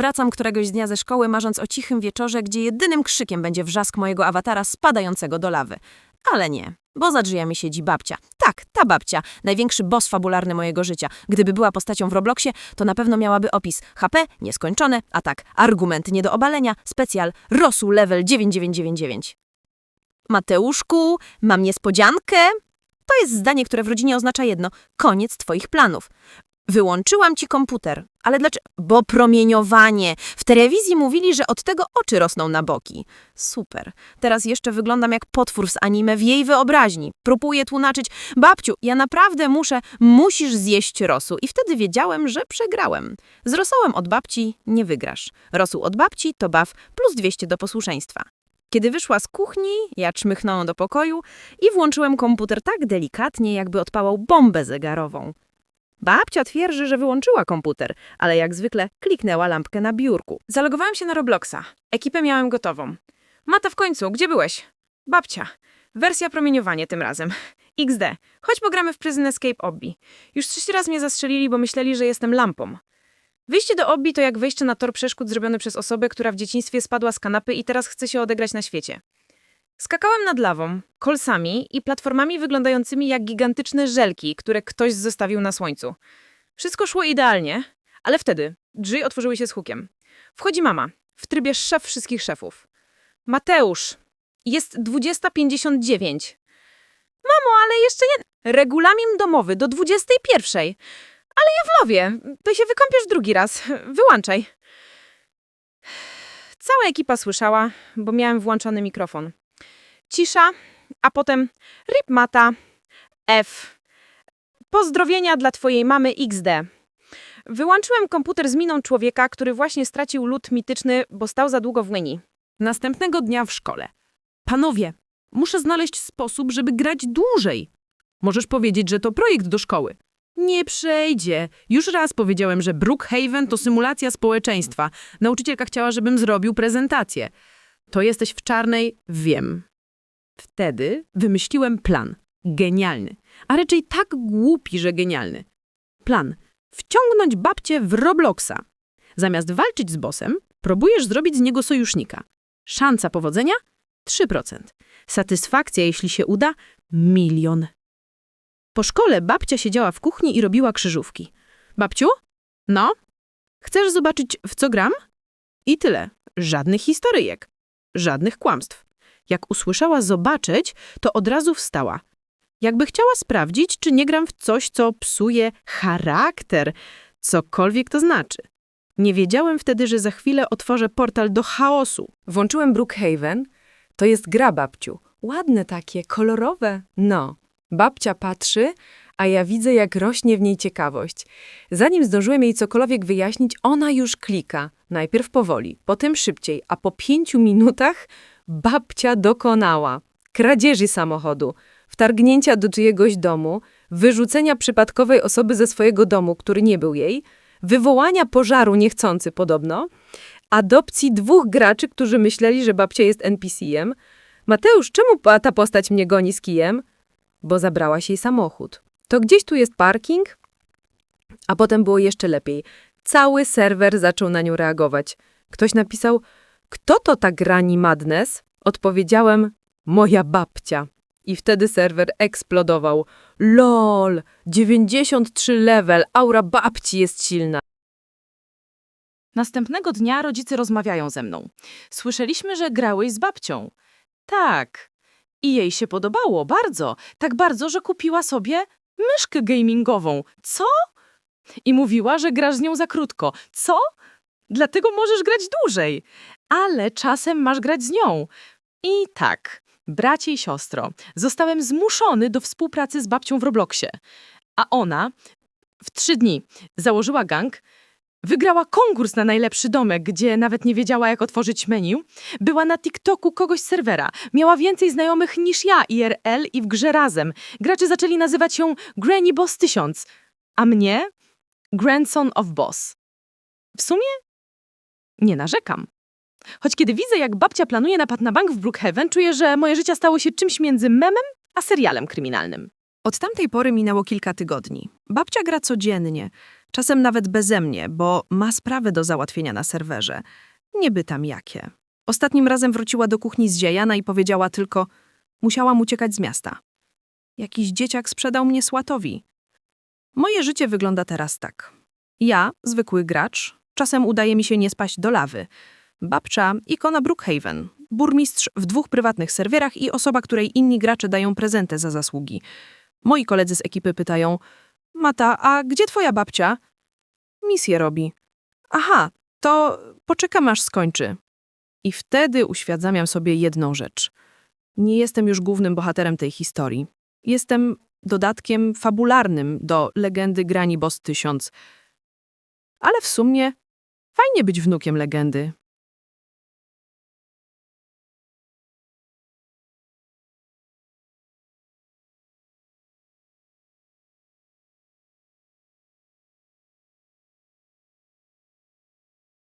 Wracam któregoś dnia ze szkoły, marząc o cichym wieczorze, gdzie jedynym krzykiem będzie wrzask mojego awatara spadającego do lawy. Ale nie, bo za drzwiami siedzi babcia. Tak, ta babcia, największy boss fabularny mojego życia. Gdyby była postacią w Robloxie, to na pewno miałaby opis HP, nieskończone, a tak, argument nie do obalenia, specjal, rosół level 9999. Mateuszku, mam niespodziankę. To jest zdanie, które w rodzinie oznacza jedno: koniec twoich planów. Wyłączyłam ci komputer. Ale dlaczego? Bo promieniowanie. W telewizji mówili, że od tego oczy rosną na boki. Super. Teraz jeszcze wyglądam jak potwór z anime w jej wyobraźni. Próbuję tłumaczyć, babciu, ja naprawdę muszę, musisz zjeść rosół. I wtedy wiedziałem, że przegrałem. Z rosołem od babci nie wygrasz. Rosół od babci to baw plus 200 do posłuszeństwa. Kiedy wyszła z kuchni, ja czmychnąłem do pokoju i włączyłem komputer tak delikatnie, jakby odpałał bombę zegarową. Babcia twierdzi, że wyłączyła komputer, ale jak zwykle kliknęła lampkę na biurku. Zalogowałem się na Robloxa. Ekipę miałem gotową. Mata w końcu, gdzie byłeś? Babcia. Wersja promieniowanie tym razem. XD. Chodź pogramy w Prison Escape Obby. Już trzy razy mnie zastrzelili, bo myśleli, że jestem lampą. Wyjście do Obby to jak wejście na tor przeszkód zrobiony przez osobę, która w dzieciństwie spadła z kanapy i teraz chce się odegrać na świecie. Skakałem nad lawą, kolsami i platformami wyglądającymi jak gigantyczne żelki, które ktoś zostawił na słońcu. Wszystko szło idealnie, ale wtedy drzwi otworzyły się z hukiem. Wchodzi mama, w trybie szef wszystkich szefów. Mateusz, jest 20.59. Mamo, ale jeszcze nie... Regulamin domowy do 21.00. Ale Jawlowie, to się wykąpiesz drugi raz. Wyłączaj. Cała ekipa słyszała, bo miałem włączony mikrofon. Cisza, a potem rip mata, F. Pozdrowienia dla twojej mamy XD. Wyłączyłem komputer z miną człowieka, który właśnie stracił lód mityczny, bo stał za długo w Łyni. Następnego dnia w szkole. Panowie, muszę znaleźć sposób, żeby grać dłużej. Możesz powiedzieć, że to projekt do szkoły. Nie przejdzie. Już raz powiedziałem, że Brookhaven to symulacja społeczeństwa. Nauczycielka chciała, żebym zrobił prezentację. To jesteś w czarnej? Wiem. Wtedy wymyśliłem plan. Genialny. A raczej tak głupi, że genialny. Plan. Wciągnąć babcię w Robloxa. Zamiast walczyć z bossem, próbujesz zrobić z niego sojusznika. Szansa powodzenia? 3%. Satysfakcja, jeśli się uda? Milion. Po szkole babcia siedziała w kuchni i robiła krzyżówki. Babciu? No? Chcesz zobaczyć, w co gram? I tyle. Żadnych historyjek. Żadnych kłamstw. Jak usłyszała zobaczyć, to od razu wstała. Jakby chciała sprawdzić, czy nie gram w coś, co psuje charakter, cokolwiek to znaczy. Nie wiedziałem wtedy, że za chwilę otworzę portal do chaosu. Włączyłem Brookhaven. To jest gra, babciu. Ładne takie, kolorowe. No. Babcia patrzy, a ja widzę, jak rośnie w niej ciekawość. Zanim zdążyłem jej cokolwiek wyjaśnić, ona już klika. Najpierw powoli, potem szybciej, a po pięciu minutach babcia dokonała. Kradzieży samochodu, wtargnięcia do czyjegoś domu, wyrzucenia przypadkowej osoby ze swojego domu, który nie był jej, wywołania pożaru niechcący podobno, adopcji dwóch graczy, którzy myśleli, że babcia jest NPC-em. Mateusz, czemu ta postać mnie goni z kijem? Bo zabrałaś jej samochód. To gdzieś tu jest parking? A potem było jeszcze lepiej. Cały serwer zaczął na nią reagować. Ktoś napisał, kto to ta grani madness? Odpowiedziałem, moja babcia. I wtedy serwer eksplodował. LOL, 93 level, aura babci jest silna. Następnego dnia rodzice rozmawiają ze mną. Słyszeliśmy, że grałeś z babcią. Tak. I jej się podobało bardzo. Tak bardzo, że kupiła sobie myszkę gamingową. Co? I mówiła, że grasz z nią za krótko. Co? Dlatego możesz grać dłużej. Ale czasem masz grać z nią. I tak, bracie i siostro, zostałem zmuszony do współpracy z babcią w Robloxie. A ona w trzy dni założyła gang, Wygrała konkurs na najlepszy domek, gdzie nawet nie wiedziała, jak otworzyć menu. Była na TikToku kogoś z serwera. Miała więcej znajomych niż ja IRL i w grze razem. Gracze zaczęli nazywać ją Granny Boss 1000, a mnie Grandson of Boss. W sumie nie narzekam. Choć kiedy widzę, jak babcia planuje napad na bank w Brookhaven, czuję, że moje życie stało się czymś między memem a serialem kryminalnym. Od tamtej pory minęło kilka tygodni. Babcia gra codziennie. Czasem nawet beze mnie, bo ma sprawy do załatwienia na serwerze. Niby tam jakie. Ostatnim razem wróciła do kuchni zziajana i powiedziała tylko: Musiałam uciekać z miasta. Jakiś dzieciak sprzedał mnie Słatowi. Moje życie wygląda teraz tak. Ja, zwykły gracz, czasem udaje mi się nie spaść do lawy. Babcia, ikona Brookhaven, burmistrz w dwóch prywatnych serwerach i osoba, której inni gracze dają prezentę za zasługi. Moi koledzy z ekipy pytają: Mata, a gdzie twoja babcia? Misję robi. Aha, to poczekam aż skończy. I wtedy uświadamiam sobie jedną rzecz. Nie jestem już głównym bohaterem tej historii. Jestem dodatkiem fabularnym do legendy Grani Boss 1000. Ale w sumie fajnie być wnukiem legendy.